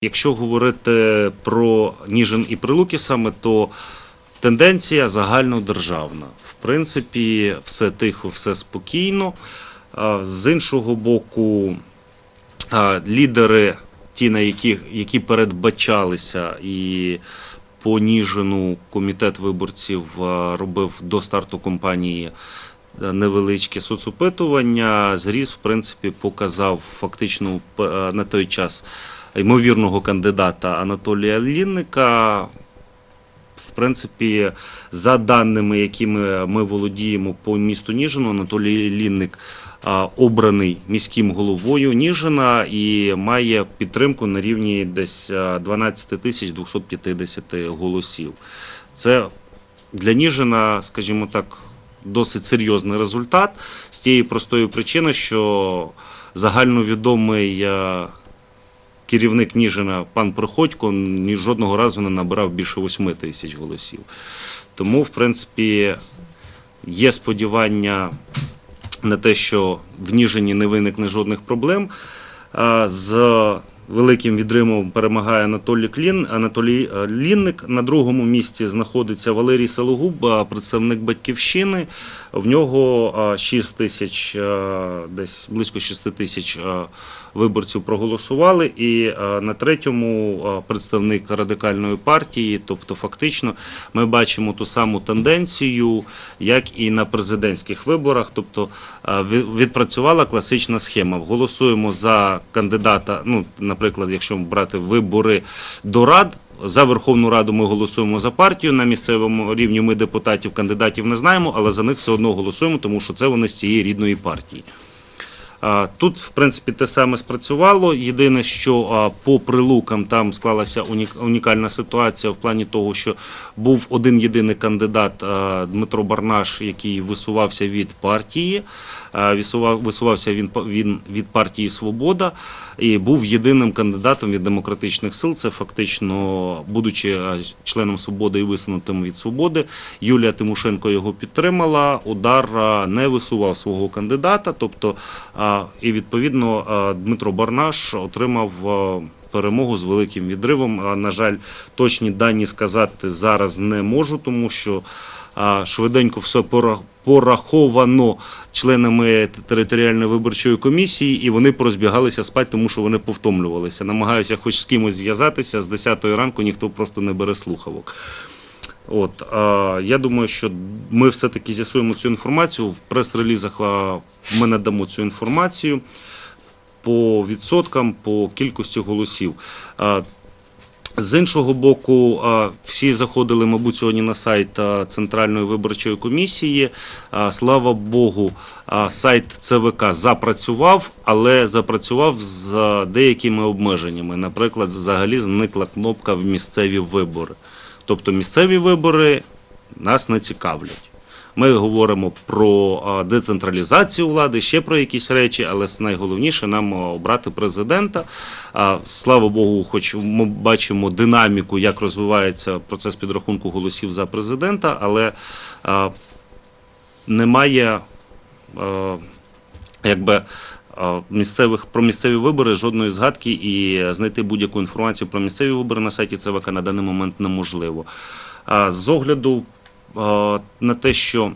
Якщо говорити про Ніжин і Прилуки саме, то тенденція загальнодержавна. В принципі, все тихо, все спокійно. З іншого боку, лідери, ті, на яких, які передбачалися, і по Ніжину комітет виборців робив до старту кампанії е, невеличке соцопитування. Зріз, в принципі, показав фактично е, на той час ймовірного кандидата Анатолія Лінника. В принципі, за даними, якими ми володіємо по місту Ніжину, Анатолій Лінник обраний міським головою Ніжина і має підтримку на рівні десь 12 тисяч 250 голосів. Це для Ніжина, скажімо так, досить серйозний результат з тієї простої причини, що загальновідомий керівник Ніжина, пан Приходько, ні жодного разу не набирав більше 8 тисяч голосів. Тому, в принципі, є сподівання на те, що в Ніжині не виникне жодних проблем. З великим відримом перемагає Анатолій Клін, Анатолій е, Лінник. На другому місці знаходиться Валерій Сологуб, представник батьківщини. В нього 6 тисяч, десь близько 6 тисяч виборців проголосували. І на третьому представник радикальної партії. Тобто, фактично, ми бачимо ту саму тенденцію, як і на президентських виборах. Тобто відпрацювала класична схема. Голосуємо за кандидата. Ну, наприклад, якщо брати вибори до рад. За Верховну Раду ми голосуємо за партію. На місцевому рівні ми депутатів, кандидатів не знаємо, але за них все одно голосуємо, тому що це вони з цієї рідної партії. Тут, в принципі, те саме спрацювало. Єдине, що по прилукам там склалася унік- унікальна ситуація в плані того, що був один єдиний кандидат Дмитро Барнаш, який висувався від партії, висувався він, він від партії Свобода і був єдиним кандидатом від демократичних сил. Це фактично, будучи членом свободи і висунутим від свободи, Юлія Тимошенко його підтримала. Удар не висував свого кандидата. Тобто, і відповідно Дмитро Барнаш отримав. Перемогу з великим відривом. На жаль, точні дані сказати зараз не можу, тому що швиденько все пораховано членами територіальної виборчої комісії, і вони порозбігалися спати, тому що вони повтомлювалися. Намагаюся хоч з кимось зв'язатися з 10 ранку, ніхто просто не бере слухавок. От а, я думаю, що ми все-таки з'ясуємо цю інформацію. В прес-релізах ми надамо цю інформацію по відсоткам, по кількості голосів. З іншого боку, всі заходили, мабуть, сьогодні на сайт Центральної виборчої комісії. Слава Богу, сайт ЦВК запрацював, але запрацював з деякими обмеженнями. Наприклад, взагалі зникла кнопка в місцеві вибори. Тобто місцеві вибори нас не цікавлять. Ми говоримо про децентралізацію влади, ще про якісь речі, але найголовніше нам обрати президента. Слава Богу, хоч ми бачимо динаміку, як розвивається процес підрахунку голосів за президента, але немає якби. Місцевих про місцеві вибори жодної згадки і знайти будь-яку інформацію про місцеві вибори на сайті ЦВК на даний момент неможливо. З огляду на те, що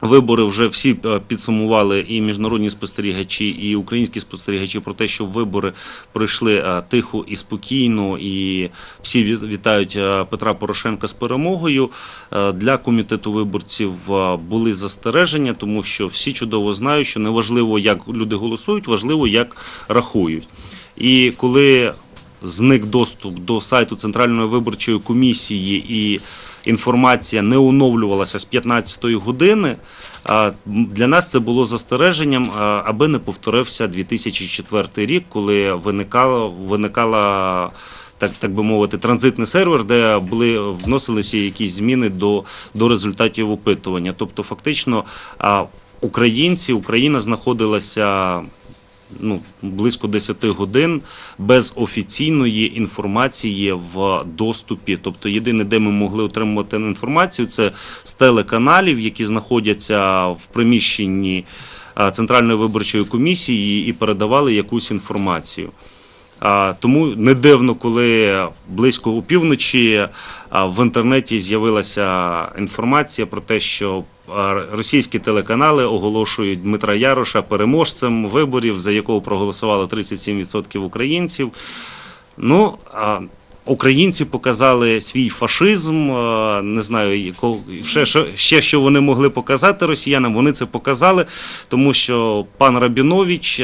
Вибори вже всі е, підсумували і міжнародні спостерігачі, і українські спостерігачі про те, що вибори пройшли е, тихо і спокійно, і всі вітають е, Петра Порошенка з перемогою. Для комітету виборців були застереження, тому що всі чудово знають, що неважливо, як люди голосують, важливо, як рахують. І коли зник доступ до сайту Центральної виборчої комісії і інформація не оновлювалася з 15-ї години. Для нас це було застереженням, аби не повторився 2004 рік, коли виникала, виникала так, так би мовити, транзитний сервер, де були вносилися якісь зміни до, до результатів опитування. Тобто, фактично, українці, Україна знаходилася ну, близько 10 годин без офіційної інформації в доступі. Тобто, єдине, де ми могли отримувати інформацію, це з телеканалів, які знаходяться в приміщенні Центральної виборчої комісії і передавали якусь інформацію. Тому не дивно, коли близько опівночі в інтернеті з'явилася інформація про те, що російські телеканали оголошують Дмитра Яроша переможцем виборів, за якого проголосувало 37% українців. Ну, а, українці показали свій фашизм. Не знаю, ще, ще що вони могли показати росіянам. Вони це показали, тому що пан Рабінович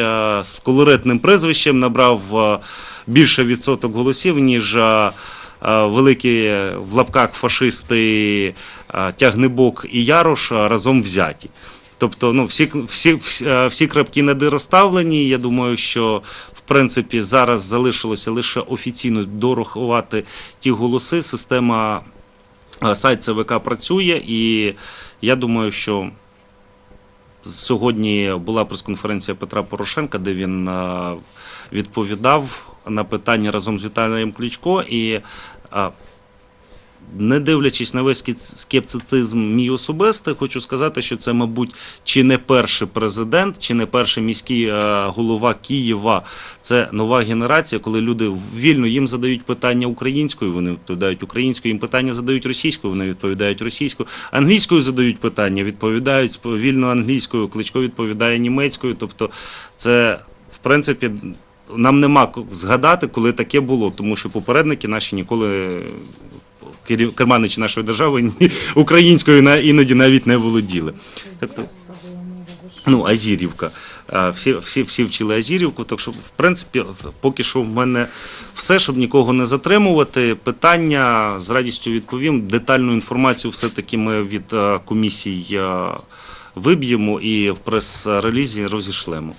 з колоритним прізвищем набрав більше відсоток голосів, ніж великі в лапках фашисти Тягнебок і Ярош разом взяті. Тобто, ну, всі, всі, всі, е, крапки над «і» розставлені. Я думаю, що в принципі зараз залишилося лише офіційно дорахувати ті голоси. Система е, сайт ЦВК працює, і я думаю, що сьогодні була прес-конференція Петра Порошенка, де він е, відповідав на питання разом з Віталієм Кличко. І е, не дивлячись на весь скептицизм мій особистий, хочу сказати, що це, мабуть, чи не перший президент, чи не перший міський е, голова Києва. Це нова генерація, коли люди вільно їм задають питання українською, вони відповідають українською, їм питання задають російською, вони відповідають російською, англійською задають питання, відповідають вільно англійською, кличко відповідає німецькою. Тобто, це в принципі. Нам нема згадати, коли таке було, тому що попередники наші ніколи керманичі нашої держави українською іноді навіть не володіли. Тобто, ну, Азірівка. Всі, всі, всі вчили Азірівку, так що, в принципі, поки що в мене все, щоб нікого не затримувати. Питання з радістю відповім. Детальну інформацію все-таки ми від комісій е, виб'ємо і в прес-релізі розішлемо.